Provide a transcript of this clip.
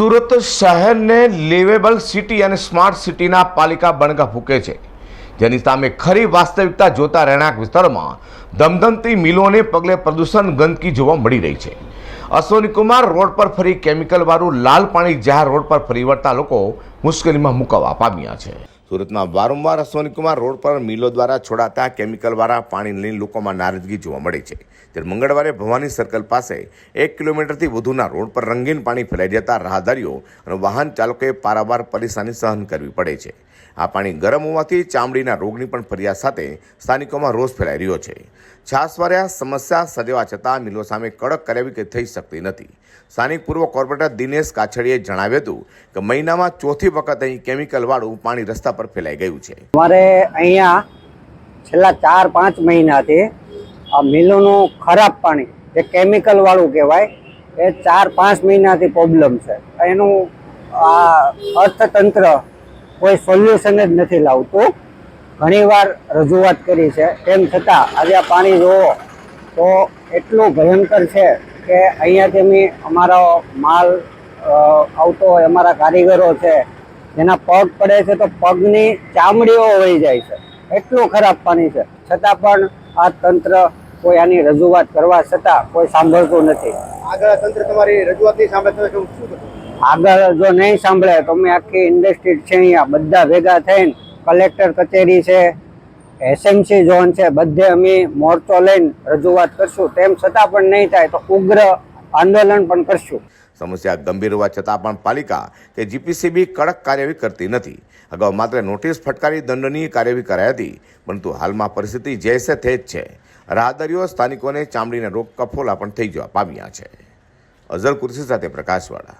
સુરત શહેરને liveable city અને smart સિટીના પાલિકા બણગા ફૂકે છે. જેની સામે ખરી વાસ્તવિકતા જોતા રહેણાંક વિસ્તારોમાં ધમધમતી મિલોને પગલે પ્રદૂષણ ગંદકી જોવા મળી રહી છે. અશ્વનીકુમાર રોડ પર ફરી કેમિકલવાળું લાલ પાણી જ્યાં રોડ પર ફરી વળતા લોકો મુશ્કેલીમાં મુકાવા પામ્યા છે. સુરતમાં વારંવાર અશ્વનીકુમાર રોડ પર મિલો દ્વારા છોડાતા કેમિકલવાળા પાણી લઈને લોકોમાં નારાજગી જોવા મળે છે. ત્યારે મંગળવારે ભવાની સર્કલ પાસે એક કિલોમીટરથી વધુના રોડ પર રંગીન પાણી ફેલાઈ જતા રાહદારીઓ અને વાહન ચાલકોએ પારાવાર પરેશાની સહન કરવી પડે છે. આ પાણી ગરમ હોવાથી ચામડીના રોગની પણ ફરિયાદ સાથે સ્થાનિકોમાં રોષ ફેલાઈ રહ્યો છે. છાસવારે સમસ્યા સર્જવા છતાં મિલો સામે કડક કાર્યવાહી કે થઈ શકતી નથી. સ્થાનિક પૂર્વ કોર્પોરેટર દિનેશ કાછડીએ જણાવ્યું હતું કે મહિનામાં ચોથી વખત અહીં કેમિકલવાળું પાણી રસ્તા પર ફેલાઈ ગયું છે. અમારે અહીંયા છેલ્લા ચાર, પાંચ મહિનાથી આ મિલોનું ખરાબ પાણી, જે કેમિકલ વાળું કહેવાય, એ ચાર, પાંચ મહિનાથી પ્રોબ્લેમ છે. એનું આ અર્થતંત્ર કોઈ સોલ્યુશન જ નથી લાવતું. ઘણીવાર રજૂઆત કરી છે. તેમ છતાં, આજે આ પાણી જોવો તો એટલું ભયંકર છે કે અહીંયાથી અમે અમારો માલ આવતો હોય, અમારા કારીગરો છે જેના પગ પડે છે તો પગની ચામડીઓ વહી જાય છે. એટલું ખરાબ પાણી છે. છતાં પણ આ તંત્ર કોઈ આની રજૂઆત કરવા છતાં કોઈ સાંભળતું નથી. આગળ તંત્ર તમારી રજૂઆત નહીં સાંભળે તો શું શું આગળ જો નહીં સાંભળે તો અમે આખી ઇન્ડસ્ટ્રી છે અહીંયા બધા ભેગા થઈને કલેક્ટર કચેરી છે એસએમસી ઝોન છે બધે અમે મોરચો લઈને રજૂઆત કરશું. તેમ છતાં પણ નહીં થાય તો ઉગ્ર આંદોલન પણ કરશું. સમસ્યા ગંભીર હોવા છતાં પણ પાલિકા કે જીપીસીબી કડક કાર્યવાહી કરતી નથી. અગાઉ માત્ર નોટિસ ફટકારી દંડનીય કાર્યવાહી કરાઈ હતી, પરંતુ હાલમાં પરિસ્થિતિ જૈસે તે જ છે. રાહદારીઓ સ્થાનિકોને ચામડીના રોગ કફોલા પણ થઈ જવા પામ્યા છે. અઝર કુર્સી સાથે પ્રકાશવાળા.